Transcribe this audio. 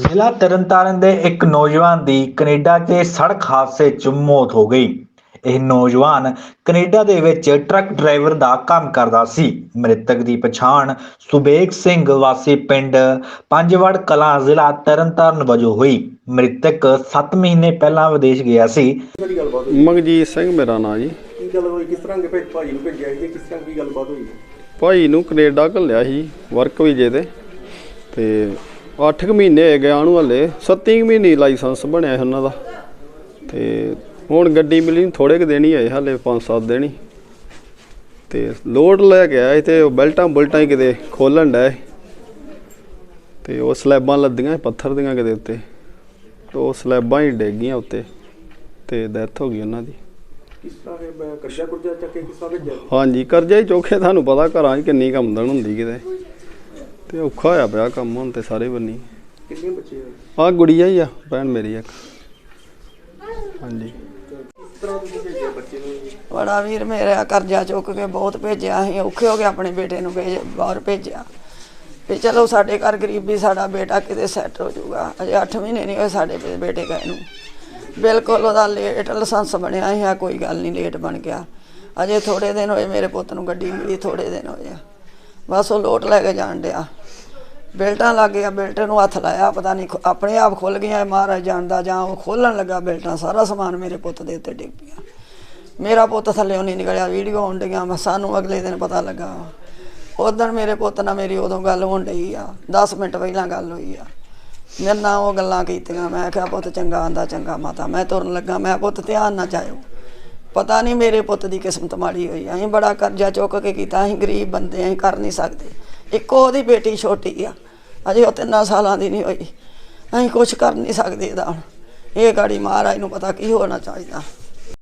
ਜ਼ਿਲ੍ਹਾ ਤਰਨਤਾਰਨ ਦੇ ਇੱਕ ਨੌਜਵਾਨ ਦੀ ਕੈਨੇਡਾ 'ਚ ਸੜਕ ਹਾਦਸੇ 'ਚ ਮੌਤ ਹੋ ਗਈ। ਇਹ ਨੌਜਵਾਨ ਕੈਨੇਡਾ ਦੇ ਵਿੱਚ ਟਰੱਕ ਡਰਾਈਵਰ ਦਾ ਕੰਮ ਕਰਦਾ ਸੀ। ਮ੍ਰਿਤਕ ਦੀ ਪਛਾਣ ਸੁਬੇਗ ਸਿੰਘ ਵਾਸੀ ਪਿੰਡ ਪੰਜਵੜ ਕਲਾਂ ਜ਼ਿਲ੍ਹਾ ਤਰਨਤਾਰਨ ਵਜੋਂ ਹੋਈ। ਮ੍ਰਿਤਕ 7 ਮਹੀਨੇ ਪਹਿਲਾਂ ਵਿਦੇਸ਼ ਗਿਆ ਸੀ। ਕਿਹੜੀ ਗੱਲਬਾਤ ਹੋਈ? ਮਗਜੀਤ ਸਿੰਘ ਮੇਰਾ ਨਾਂ ਜੀ। ਕੀ ਗੱਲ ਹੋਈ? ਕਿਸ ਤਰ੍ਹਾਂ ਦੇ ਭੇਜ ਭਾਜੀ ਨੂੰ ਭੇਜਿਆ ਸੀ? ਕਿਸ ਤਰ੍ਹਾਂ ਕੀ ਗੱਲਬਾਤ ਹੋਈ? ਭਾਈ ਨੂੰ ਕੈਨੇਡਾ ਘੱਲਿਆ ਸੀ ਵਰਕ ਵੀਜ਼ੇ ਤੇ। ਤੇ 8 ਮਹੀਨੇ ਹੋ ਗਏ ਆਣੂ ਹਲੇ 7 ਮਹੀਨੇ ਲਾਇਸੈਂਸ ਬਣਿਆ ਸੀ ਉਹਨਾਂ ਦਾ। ਤੇ ਹੁਣ ਗੱਡੀ ਮਿਲੀ ਥੋੜੇ ਕੁ ਦਿਨ ਹੀ ਹਲੇ 5-7 ਦਿਨ ਹੀ। ਤੇ ਲੋਡ ਲੈ ਕੇ ਸੀ ਤੇ ਉਹ ਬੈਲਟਾਂ ਬੁਲਟਾਂ ਹੀ ਕਿਤੇ ਖੋਲਣ ਸੀ। ਤੇ ਉਹ ਸਲੈਬਾਂ ਲੱਦੀਆਂ ਪੱਥਰ ਦੀਆਂ ਕਿਤੇ ਉੱਤੇ। ਤੇ ਉਹ ਸਲੈਬਾਂ ਹੀ ਡਿੱਗ ਗਈਆਂ ਉੱਤੇ ਤੇ ਡੈਥ ਹੋ ਗਈ ਉਹਨਾਂ ਦੀ। ਕਿਸ ਤਰ੍ਹਾਂ ਕਰਜ਼ਾ ਕੁਰਜ਼ਾ ਚੱਕ ਕਿਸ ਤਰ੍ਹਾਂ ਭੇਜਿਆ? ਹਾਂਜੀ ਕਰਜ਼ਾ ਹੀ ਚੋਖੇ ਤੁਹਾਨੂੰ ਪਤਾ ਘਰਾਂ 'ਚ ਕਿੰਨੀ ਕਮਦਨ ਹੁੰਦੀ ਕਿਤੇ। ਤੇ ਔਖਾ ਹੋਇਆ ਪਿਆ ਕੰਮ ਹੁਣ ਤੇ ਸਾਰੇ ਬੰਨੀ। ਕਿੰਨੇ ਬੱਚੇ ਆ? ਗੁੜੀਆ ਹੀ ਆ ਭੈਣ ਮੇਰੀ ਇੱਕ। ਹਾਂਜੀ। ਕਿਸ ਤਰ੍ਹਾਂ ਤੁਸੀਂ ਭੇਜਿਆ ਬੱਚੇ ਨੂੰ ਬੜਾ ਵੀਰ ਮੇਰਾ ਕਰਜ਼ਾ ਚੁੱਕ ਕੇ ਬਹੁਤ ਭੇਜਿਆ ਅਸੀਂ ਔਖੇ ਹੋ ਕੇ ਆਪਣੇ ਬੇਟੇ ਨੂੰ ਭੇਜ ਬਾਹਰ ਭੇਜਿਆ। ਵੀ ਚਲੋ ਸਾਡੇ ਘਰ ਗਰੀਬੀ ਸਾਡਾ ਬੇਟਾ ਕਿਤੇ ਸੈੱਟ ਹੋ ਜਾਊਗਾ। ਅਜੇ 8 ਮਹੀਨੇ ਨਹੀਂ ਹੋਏ ਸਾਡੇ ਬੇ- ਬੇਟੇ ਗਏ ਨੂੰ। ਬਿਲਕੁਲ ਉਹਦਾ ਲੇਟ ਲਾਇਸੈਂਸ ਬਣਿਆ ਸੀ ਆ ਕੋਈ ਗੱਲ ਨਹੀਂ ਲੇਟ ਬਣ ਗਿਆ। ਅਜੇ ਥੋੜੇ ਦਿਨ ਹੋਏ ਮੇਰੇ ਪੁੱਤ ਨੂੰ ਗੱਡੀ ਮਿਲੀ ਥੋੜੇ ਦਿਨ ਹੋਏ ਆ। ਬਸ ਉਹ ਲੋਟ ਲੈ ਕੇ ਜਾਣ ਡਿਆ। ਬੈਲਟਾਂ ਲੱਗ ਗਿਆ ਬੈਲਟ ਨੂੰ ਹੱਥ ਲਾਇਆ, ਪਤਾ ਨਹੀਂ ਆਪਣੇ ਆਪ ਖੁੱਲ ਗਿਆ ਮਹਾਰਾਜ ਜਾਣਦਾ ਜਾਂ ਉਹ ਖੋਲਣ ਲੱਗਾ ਬੈਲਟਾਂ, ਸਾਰਾ ਸਮਾਨ ਮੇਰੇ ਪੁੱਤ ਦੇ ਉੱਤੇ ਡਿੱਗ ਪਿਆ। ਮੇਰਾ ਪੁੱਤ ਥੱਲੇ ਨਹੀਂ ਨਿਕਲਿਆ, ਵੀਡੀਓ ਆਉਣ ਡਈਆਂ, ਮੈਂ ਸਾਨੂੰ ਅਗਲੇ ਦਿਨ ਪਤਾ ਲੱਗਾ। ਉਦੋਂ ਮੇਰੇ ਪੁੱਤ ਨਾਲ ਮੇਰੀ ਉਦੋਂ ਗੱਲ ਹੋਣ ਡਈ ਆ 10 ਮਿੰਟ ਪਹਿਲਾਂ ਗੱਲ ਹੋਈ ਆ। ਮੇਰੇ ਨਾਲ ਉਹ ਗੱਲਾਂ ਕੀਤੀਆਂ, ਮੈਂ ਕਿਹਾ, ਪੁੱਤ ਚੰਗਾ ਆਂਦਾ, ਚੰਗਾ ਮਾਤਾ, ਮੈਂ ਤੁਰਨ ਲੱਗਾ, ਮੈਂ ਪੁੱਤ ਧਿਆਨ ਨਾ ਜਾਇਓ। ਪਤਾ ਨਹੀਂ ਮੇਰੇ ਪੁੱਤ ਦੀ ਕਿਸਮਤ ਮਾੜੀ ਹੋਈ ਅਸੀਂ ਬੜਾ ਕਰਜ਼ਾ ਚੁੱਕ ਕੇ ਕੀਤਾ, ਅਸੀਂ ਗਰੀਬ ਬੰਦੇ ਅਸੀਂ ਕਰ ਨਹੀਂ ਸਕਦੇ। ਇੱਕੋ ਉਹਦੀ ਬੇਟੀ ਛੋਟੀ ਆ। ਅਜੇ ਉਹ ਤਿੰਨਾਂ ਸਾਲਾਂ ਦੀ ਨਹੀਂ ਹੋਈ। ਅਸੀਂ ਕੁਝ ਕਰ ਨਹੀਂ ਸਕਦੇ ਇਹਦਾ ਹੁਣ। ਇਹ ਗਾੜੀ ਮਹਾਰਾਜ ਨੂੰ ਪਤਾ ਕੀ ਹੋਣਾ ਚਾਹੀਦਾ।